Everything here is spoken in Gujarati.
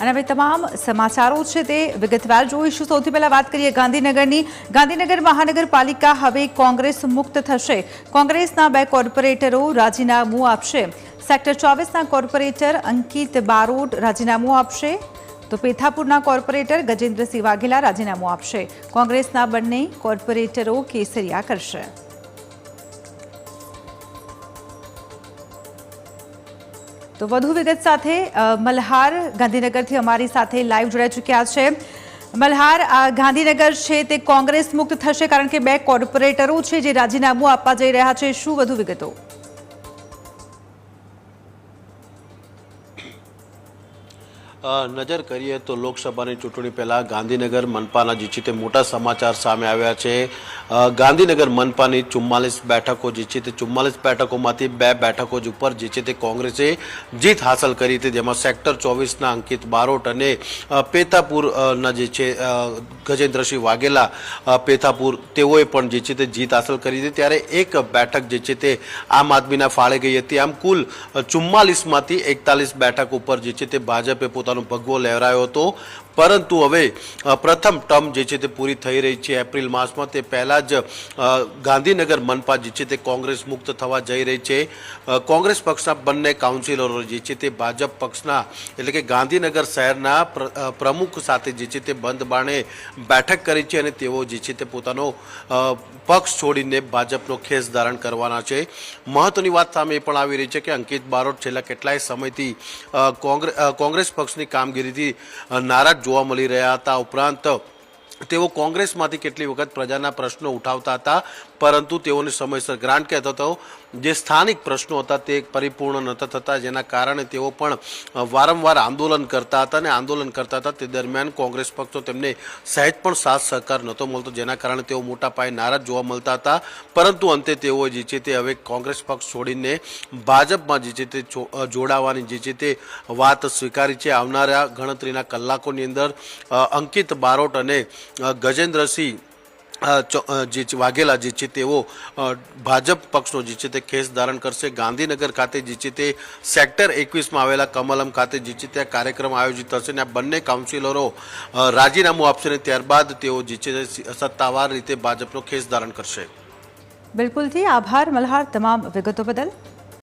અને હવે તમામ સમાચારો છે તે વિગતવાર જોઈશું. સૌથી પહેલા વાત કરીએ ગાંધીનગરની. ગાંધીનગર મહાનગરપાલિકા હવે કોંગ્રેસ મુક્ત થશે. કોંગ્રેસના બે કોર્પોરેટરો રાજીનામું આપશે. સેક્ટર ચોવીસના કોર્પોરેટર અંકિત બારોટ રાજીનામું આપશે. તો પેથાપુરના કોર્પોરેટર ગજેન્દ્રસિંહ વાઘેલા રાજીનામું આપશે. કોંગ્રેસના બંને કોર્પોરેટરો કેસરિયા કરશે. તો વધુ વિગત સાથે મલ્હાર ગાંધીનગરથી અમારી સાથે લાઈવ જોડાઈ ચૂક્યા છે. મલ્હાર, આ ગાંધીનગર છે તે કોંગ્રેસ મુક્ત થશે કારણ કે બે કોર્પોરેટરો છે જે રાજીનામું આપવા જઈ રહ્યા છે. શું વધુ વિગતો? નજર કરીએ તો લોકસભાની ચૂંટણી પહેલાં ગાંધીનગર, મનપાના જે છે તે મોટા સમાચાર સામે આવ્યા છે. ગાંધીનગર મનપાની ચુમ્માલીસ બેઠકો જે છે તે ચુમ્માલીસ બેઠકોમાંથી બે બેઠકો જ ઉપર જે છે તે કોંગ્રેસે જીત હાંસલ કરી હતી. જેમાં સેક્ટર ચોવીસના અંકિત બારોટ અને પેથાપુરના જે છે ગજેન્દ્રસિંહ વાઘેલા પેથાપુર તેઓએ પણ જે છે તે જીત હાંસલ કરી હતી. ત્યારે એક બેઠક જે છે તે આમ આદમીના ફાળે ગઈ હતી. આમ કુલ ચુમ્માલીસમાંથી એકતાલીસ બેઠક ઉપર જે છે તે ભાજપે પોતાનો ભગવો લહેરાયો હતો. પરંતુ હવે પ્રથમ ટર્મ જે છે તે પૂરી થઈ રહી છે એપ્રિલ માસમાં. તે પહેલાં જ ગાંધીનગર મનપા જે છે તે કોંગ્રેસ મુક્ત થવા જઈ રહી છે. કોંગ્રેસ પક્ષના બંને કાઉન્સિલરો જે છે તે ભાજપ પક્ષના, એટલે કે ગાંધીનગર શહેરના પ્ર- પ્રમુખ સાથે જે છે તે બંધ બાણે બેઠક કરી છે અને તેઓ જે છે તે પોતાનો પક્ષ છોડીને ભાજપનો ખેસ ધારણ કરવાના છે. મહત્વની વાત સામે એ પણ આવી રહી છે કે અંકિત બારોટ છેલ્લા કેટલાય સમયથી કોંગ્રેસ પક્ષની કામગીરીથી નારાજ જોવા મળી રહ્યા હતા ઉપરાંત તેઓ કોંગ્રેસમાંથી કેટલી વખત પ્રજાના પ્રશ્નો ઉઠાવતા હતા, પરંતુ તેઓને સમયસર ગ્રાન્ટ કહેતો હતો. જે સ્થાનિક પ્રશ્નો હતા તે પરિપૂર્ણ નહોતા થતા, જેના કારણે તેઓ પણ વારંવાર આંદોલન કરતા હતા અને આંદોલન કરતા હતા. તે દરમિયાન કોંગ્રેસ પક્ષો તેમને સહેજ પણ સાથ સહકાર નહોતો મળતો, જેના કારણે તેઓ મોટા પાયે નારાજ જોવા મળતા હતા. પરંતુ અંતે તેઓ જે છે તે હવે કોંગ્રેસ પક્ષ છોડીને ભાજપમાં જે છે તે જોડાવાની જે છે તે વાત સ્વીકારી છે. આવનારા ગણતરીના કલાકોની અંદર અંકિત બારોટ અને ગજેન્દ્રસિંહ જે વાઘેલા જે છે તેઓ ભાજપ પક્ષનો જે છે તે ખેસ ધારણ કરશે. ગાંધીનગર ખાતે જે છે તે સેક્ટર એકવીસમાં આવેલા કમલમ ખાતે જે છે તે કાર્યક્રમ આયોજિત થશે અને આ બંને કાઉન્સિલરો રાજીનામું આપશે અને ત્યારબાદ તેઓ જે છે સત્તાવાર રીતે ભાજપનો ખેસ ધારણ કરશે. બિલકુલથી આભાર, મલ્હાર, તમામ વિગતો બદલ.